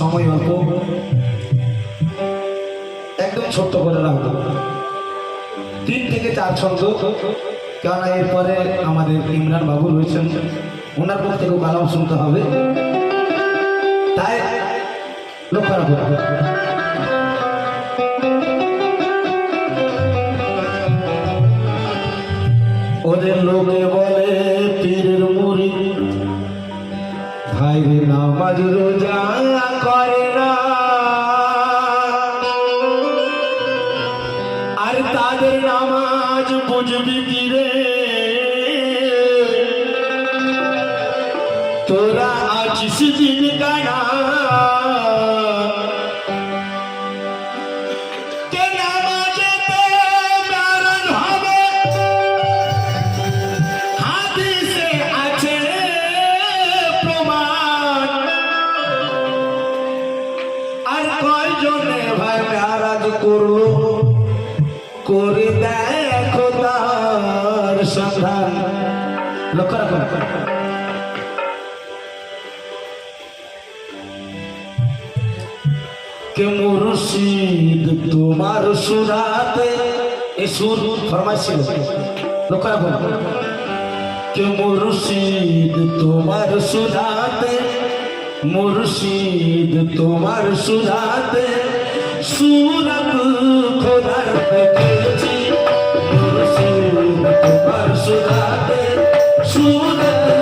সময় অল্প। একদম ছোট্ট করে রাখব। তিন থেকে চার ছন্দ। কেননা এরপরে আমাদের ইমরান বাবু রয়েছেন। ওনার পক্ষ থেকেও কালাম শুনতে হবে। তাই লক্ষ্য রাখব। ওদের লোকে এবং ভাই নামাজ রোজা করে না। দেখো তার সন্ধান। লক্ষ্য রাখুন। কে মুর্শিদ তোমার সুরাতে? এ সুর ফরমাইছিল। লক্ষ্য রাখুন। কে মুর্শিদ তোমার সুরাতে? মুর্শিদ তোমার সুরাতে? সুরত খোদার থেকে সুদাতে সুদাতে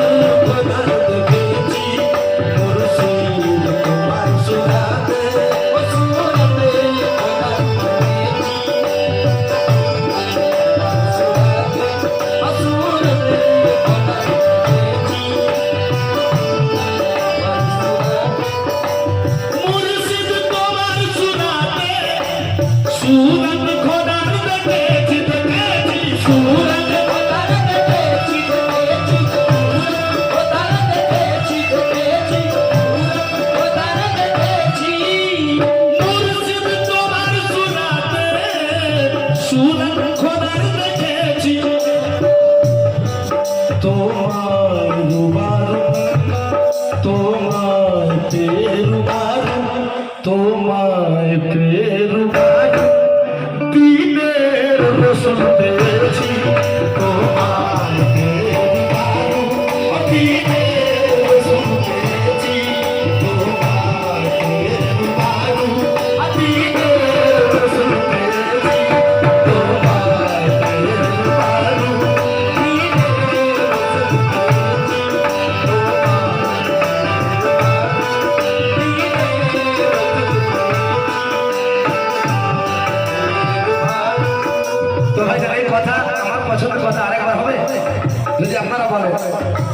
হায় হায়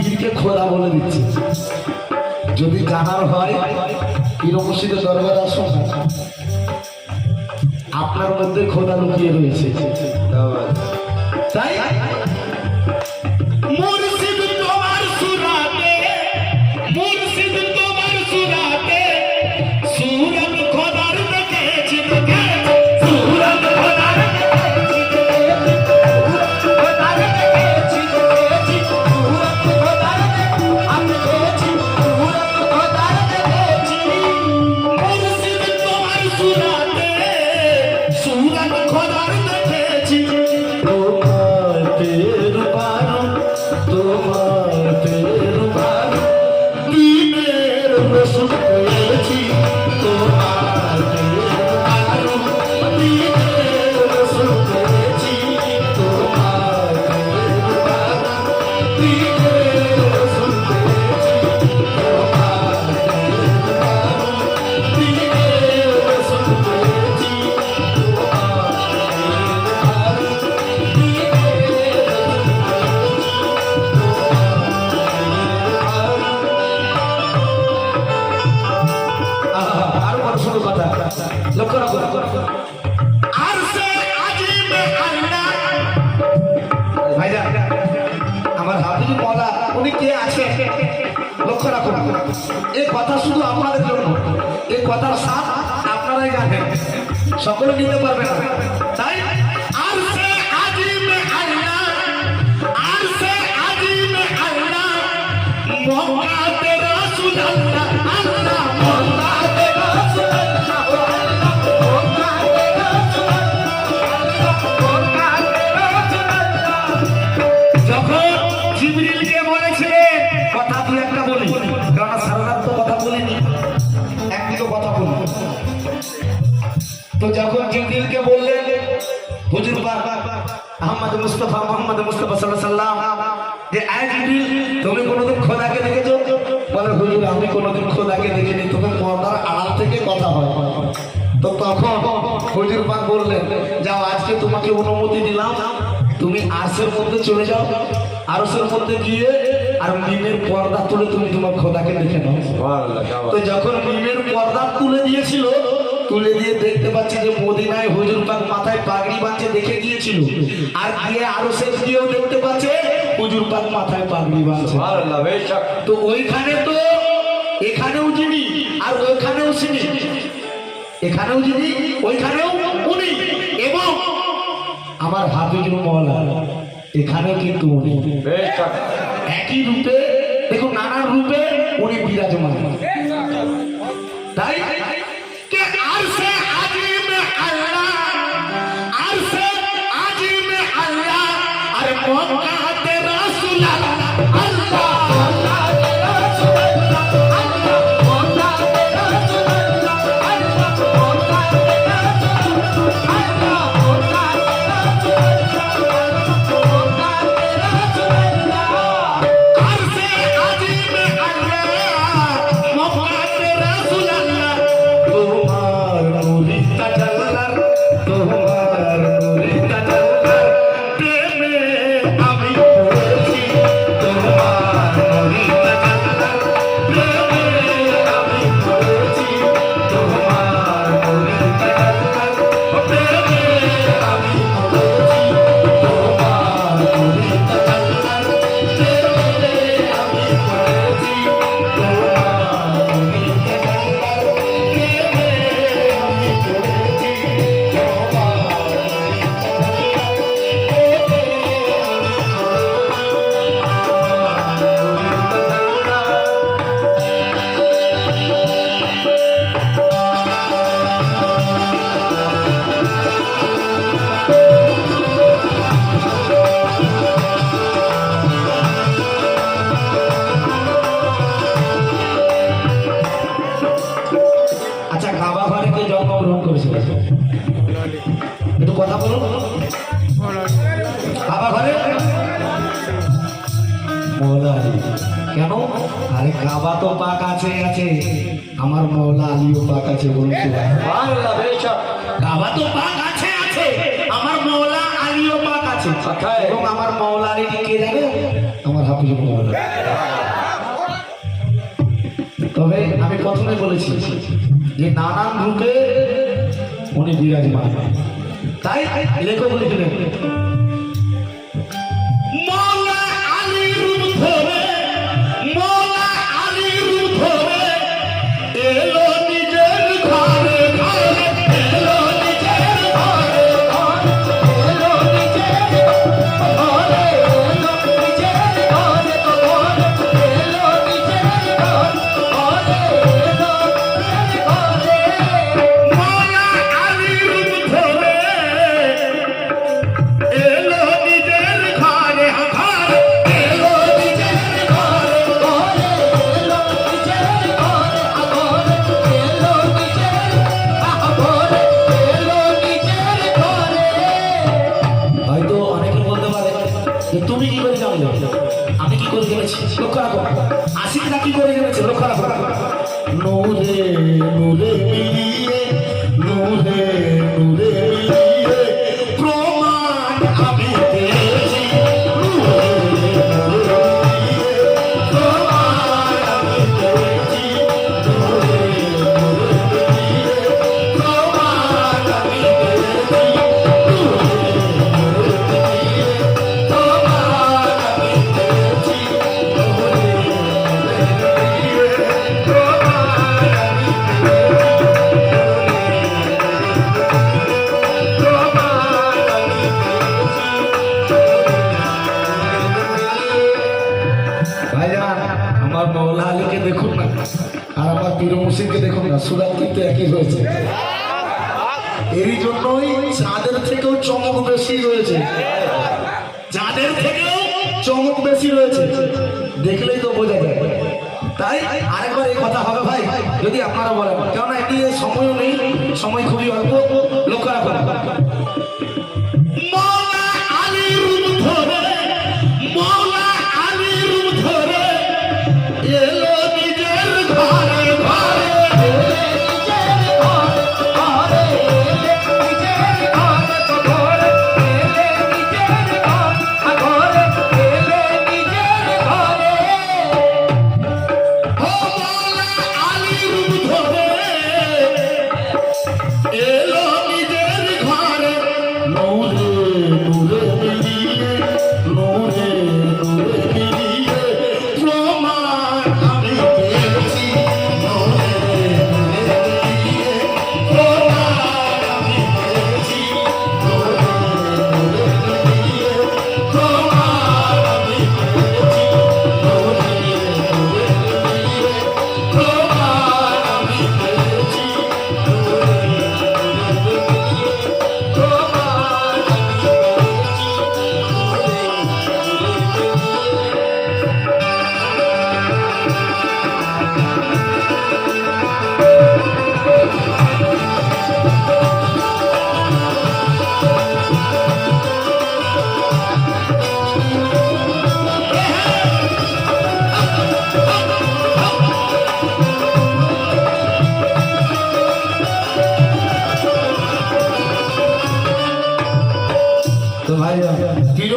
নিজেকে খোলা বলে দিচ্ছে। যদি জানার হয় পীরমসিদে দরবার আসুন। আপনার মধ্যে খোদা লুকিয়ে রয়েছে। তাই? এই কথা শুধু আপনাদের জন্য। এই কথার সাথ আপনারাই জানেন সকলে নিতে পারবে না। তাই আর সে আজিম আল্লাহ আল্লাহ মহাতে রাসূলুল্লাহ আহমদ মুস্তফা, মোহাম্মদ মুস্তফা সাল্লাম যে জিবরিল তুমি কোনোদিন খোদাকে দেখেছ? বলে, হুজুর, আমি কোনোদিন খোদাকে দেখিনি। তবে পর্দার আড়াল থেকে কথা হয়। তো তখন হুজুর পাক বললেন, যাও, আজকে তোমাকে অনুমতি দিলাম। তুমি আরশের মধ্যে চলে যাও। আরসের মধ্যে গিয়ে আর মিমের পর্দা তুলে তুমি তোমার খোদাকে দেখে নাও। তো যখন মিমের পর্দা তুলে দিয়েছিল তুলে দিয়ে দেখতে পাচ্ছি যে মদিনায় হুজুর পাক মাথায় পাগড়ি বাঁধছে দেখে গিয়েছিল। আর গিয়ে আরও শেষ দিয়েও দেখতে পাচ্ছে হুজুর পাক মাথায় পাগড়ি বাঁধছে। তো ওইখানে তো এখানেও যিনি আর ওইখানেও তিনি এখানেও যিনি ওইখানেও উনি। এবং আমার হাফিজুল মহলা এখানেও কিন্তু উনি। একই রূপে দেখুন নানা রূপে উনি বিরাজমান। তাই আরে কাবা তো পাক আছে আছে। আমার মৌলা আলীও পাক আছে বলুন তো। কাবা তো পাক আছে আছে। আমার মৌলা আলীও পাক আছে। এবং আমার মৌলা আলী কে জানে আমার হাফিজুল মৌলা তবে আমি প্রথমে বলেছি যে নানান রূপে উনি বিরাজমান। তাই লেখক লিখলেন চমক বেশি রয়েছে। যাদের থেকেও চমক বেশি রয়েছে, দেখলেই তো বোঝা যায়। তাই আরেকবার এই কথা হবে ভাই, যদি আপনারা বলেন। কেননা এটি সময়ও নেই, সময় খুবই অল্প। লক্ষ্য রাখা Yeah.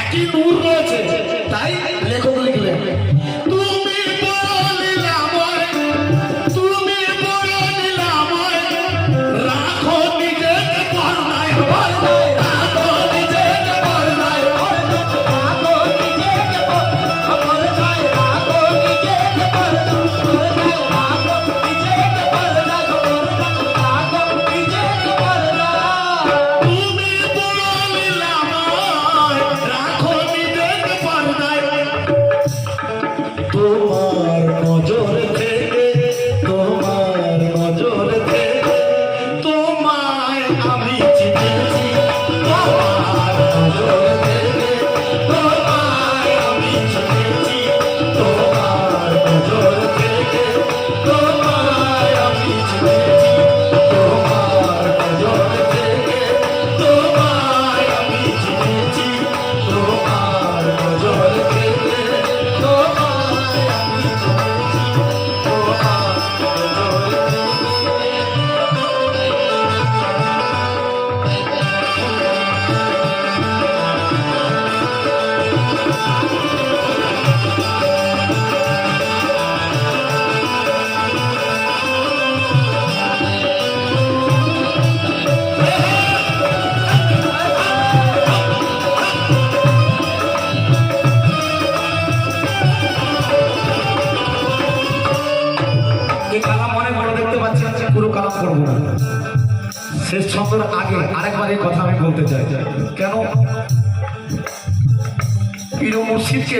একই নূর রয়েছে তাই শিবকে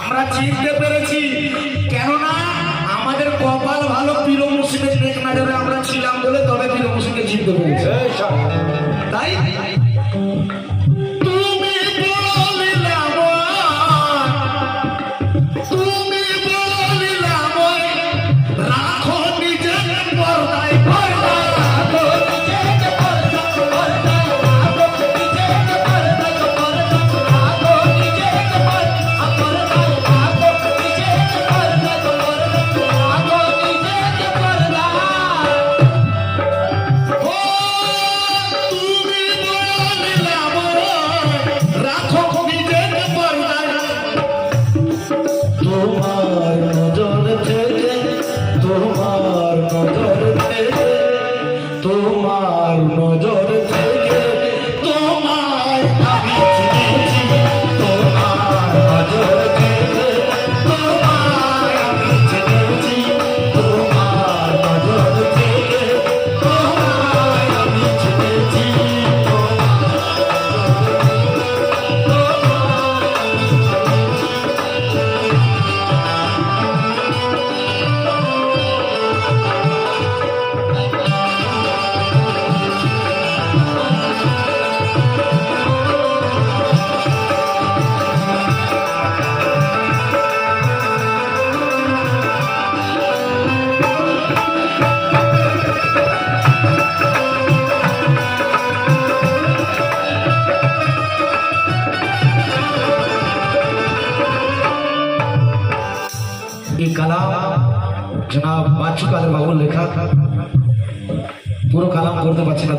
আমরা চিনতে পেরেছি। কেননা আমাদের কপাল ভালো পীর মুসিদের দেখ নজরে আমরা ছিলাম বলে তবে পীর মুসিদকে চিনতে পেরেছি। তাই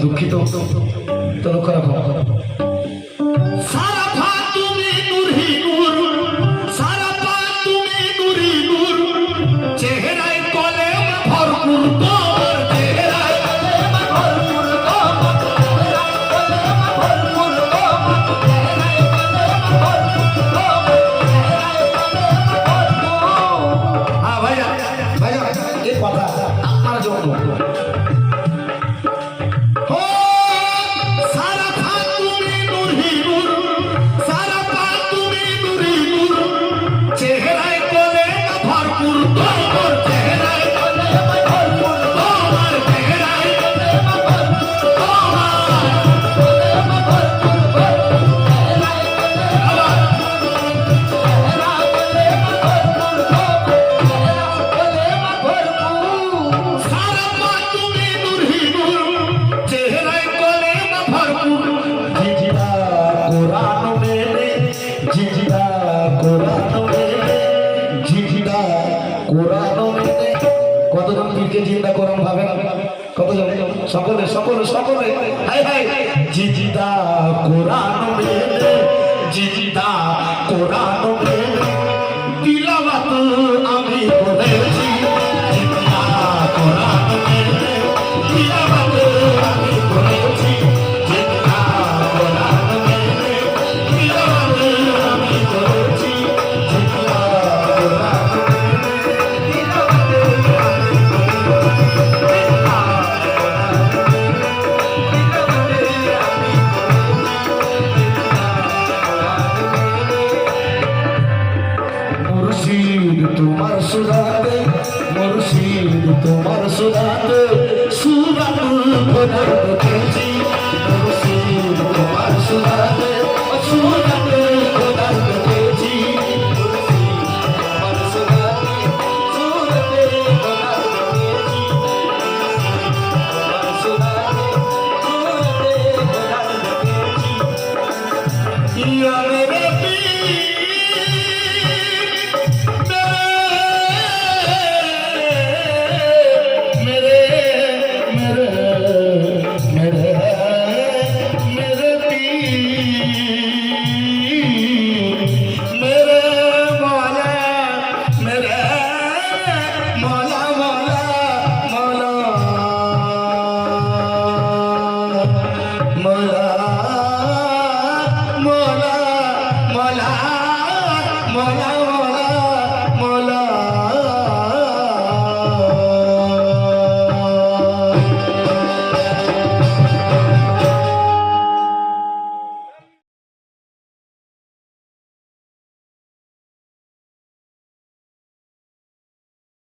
দুঃখিত। তো লক্ষ্য রাখো Allah जिंदा कुरान में जिंदा कुरान সুরাতে মুর্শিদ তোমার সুরাতে সুরাত ভরে মুর্শিদ তোমার সুরাতে সুরাত